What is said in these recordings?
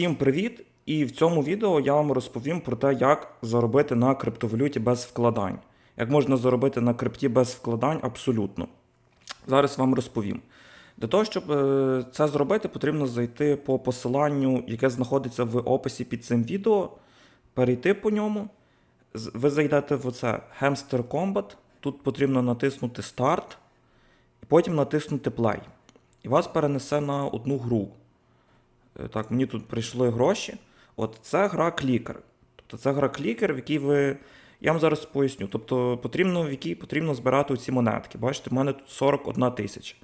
Всім привіт! І в цьому відео я вам розповім про те, як заробити на криптовалюті без вкладань. Як можна заробити на крипті без вкладань абсолютно. Зараз вам розповім. Для того, щоб е, це зробити, потрібно зайти по посиланню, яке знаходиться в описі під цим відео, перейти по ньому. Ви зайдете в оце Hamster Combat. Тут потрібно натиснути Start, і потім натиснути Play. І вас перенесе на одну гру. Е, Так, мені тут прийшли гроші. От це гра клікер. Тобто це гра клікер, в якій ви. Я вам зараз поясню. Тобто потрібно, в якій потрібно збирати ці монетки. Бачите, в мене тут 41 тисяча.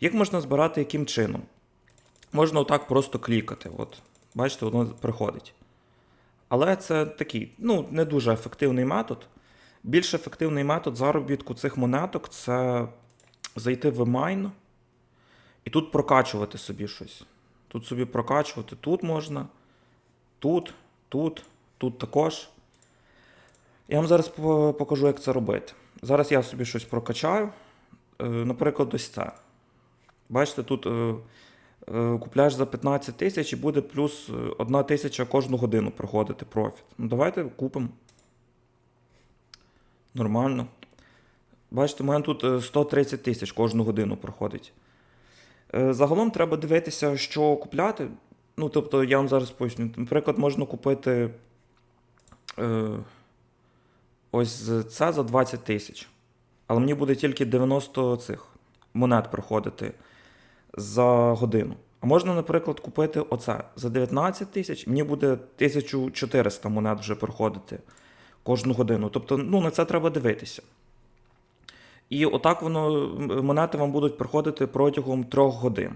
Їх можна збирати яким чином? Можна отак просто клікати. От, бачите, воно приходить. Але це такий, ну, не дуже ефективний метод. Більш ефективний метод заробітку цих монеток це зайти в Mine і тут прокачувати собі щось. Тут собі прокачувати, тут можна, тут, тут, тут також. Я вам зараз покажу, як це робити. Зараз я собі щось прокачаю. Е, Наприклад, ось це. Bачите, тут е, е, купляєш за 15 тисяч і буде плюс 1 тисяча кожну годину проходити профіт. Ну, давайте купимо. Нормально. Бачите, у мене тут е, 130 тисяч кожну годину проходить. Е, Загалом треба дивитися, що купляти. Ну, тобто, я вам зараз поясню. Наприклад, можна купити е, ось це за 20 тисяч. Але мені буде тільки 90 цих монет приходити за годину. А можна, наприклад, купити оце за 19 тисяч, мені буде 1400 монет вже приходити кожну годину. Тобто, ну, на це треба дивитися. І отак воно монети вам будуть приходити протягом трьох годин.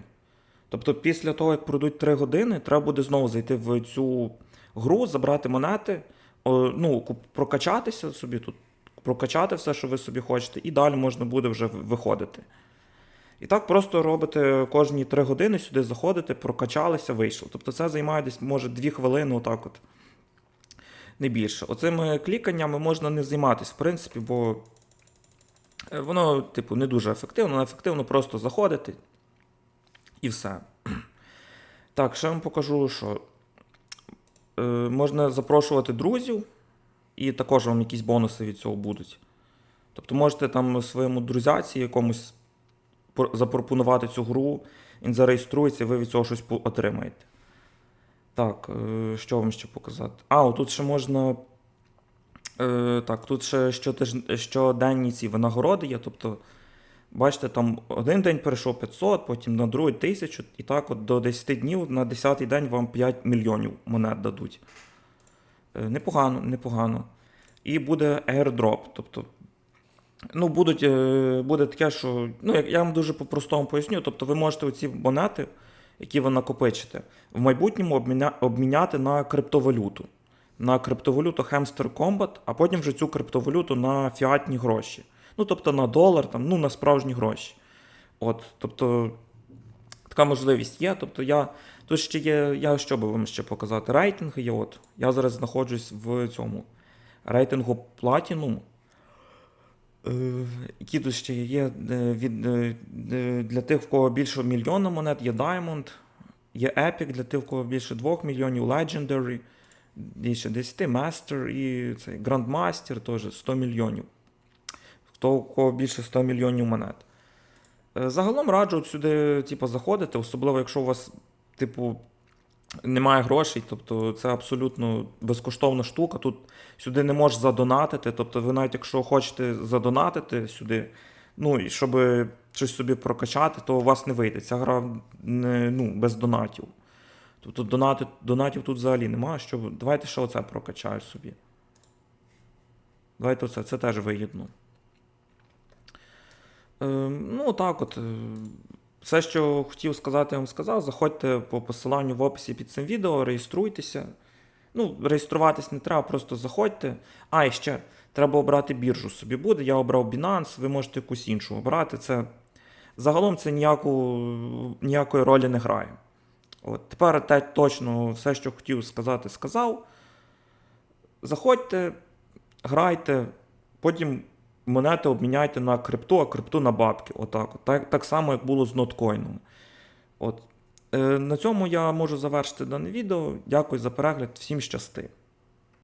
Тобто, після того, як пройдуть три години, треба буде знову зайти в цю гру, забрати монети, ну, прокачатися собі тут, прокачати все, що ви собі хочете, і далі можна буде вже виходити. І так просто робите кожні три години сюди заходите, прокачалися, вийшли. Тобто це займає десь, може, дві хвилини, отак от. Не більше. Оцими кліканнями можна не займатися, в принципі, бо Воно, типу, не дуже ефективно, ефективно просто заходити і все. Так, ще вам покажу, що е, можна запрошувати друзів, і також вам якісь бонуси від цього будуть. Тобто можете там своєму друзяці якомусь запропонувати цю гру, він зареєструється, і ви від цього щось отримаєте. Так, е, що вам ще показати? А, отут ще можна Е, так, тут ще щотиж... щоденні ці винагороди є. Тобто, бачите, там один день перейшов 500, потім на другий 1000, і так от до 10 днів на 10-й день вам 5 мільйонів монет дадуть. Е, непогано, непогано. І буде airdrop. Тобто, ну, будуть, е, буде таке, що. Ну, я вам дуже по-простому поясню. Тобто, ви можете оці монети, які ви накопичите, в майбутньому обміня... обміняти на криптовалюту на криптовалюту Hamster Combat, а потім вже цю криптовалюту на фіатні гроші. Ну, тобто на долар, там, ну, на справжні гроші. От, тобто, така можливість є. Тобто, я тут ще є, я що би вам ще показати? Рейтинг є. От. Я зараз знаходжусь в цьому рейтингу Platinum. Е, Які тут ще є е, від, е, для тих, в кого більше мільйона монет, є Diamond, є Epic для тих, в кого більше 2 мільйонів, Legendary, більше 10 Master і цей Grandmaster теж 100 мільйонів. Хто у кого більше 100 мільйонів монет. Е, Загалом раджу сюди, типу, заходити, особливо, якщо у вас, типу, немає грошей, тобто це абсолютно безкоштовна штука. Тут сюди не можеш задонатити. Тобто, ви навіть якщо хочете задонатити сюди, ну і щоб щось собі прокачати, то у вас не вийде. Ця гра не, ну, без донатів. Тобто донати, донатів тут взагалі немає. Що... Давайте ще оце прокачаю собі. Давайте оце, це теж вигідно. Е, ну, так от. е, Все, що хотів сказати, я вам сказав. Заходьте по посиланню в описі під цим відео, реєструйтеся. Ну, реєструватись не треба, просто заходьте. А, і ще треба обрати біржу собі буде. Я обрав Binance, ви можете якусь іншу обрати. Це загалом це ніяку, ніякої ролі не грає. От тепер те точно все, що хотів сказати, сказав. Заходьте, грайте, потім монети обміняйте на крипту, а крипту на бабки. Отак. от. Так, так само, як було з ноткоїном. От. Е, На цьому я можу завершити дане відео. Дякую за перегляд, всім щасти.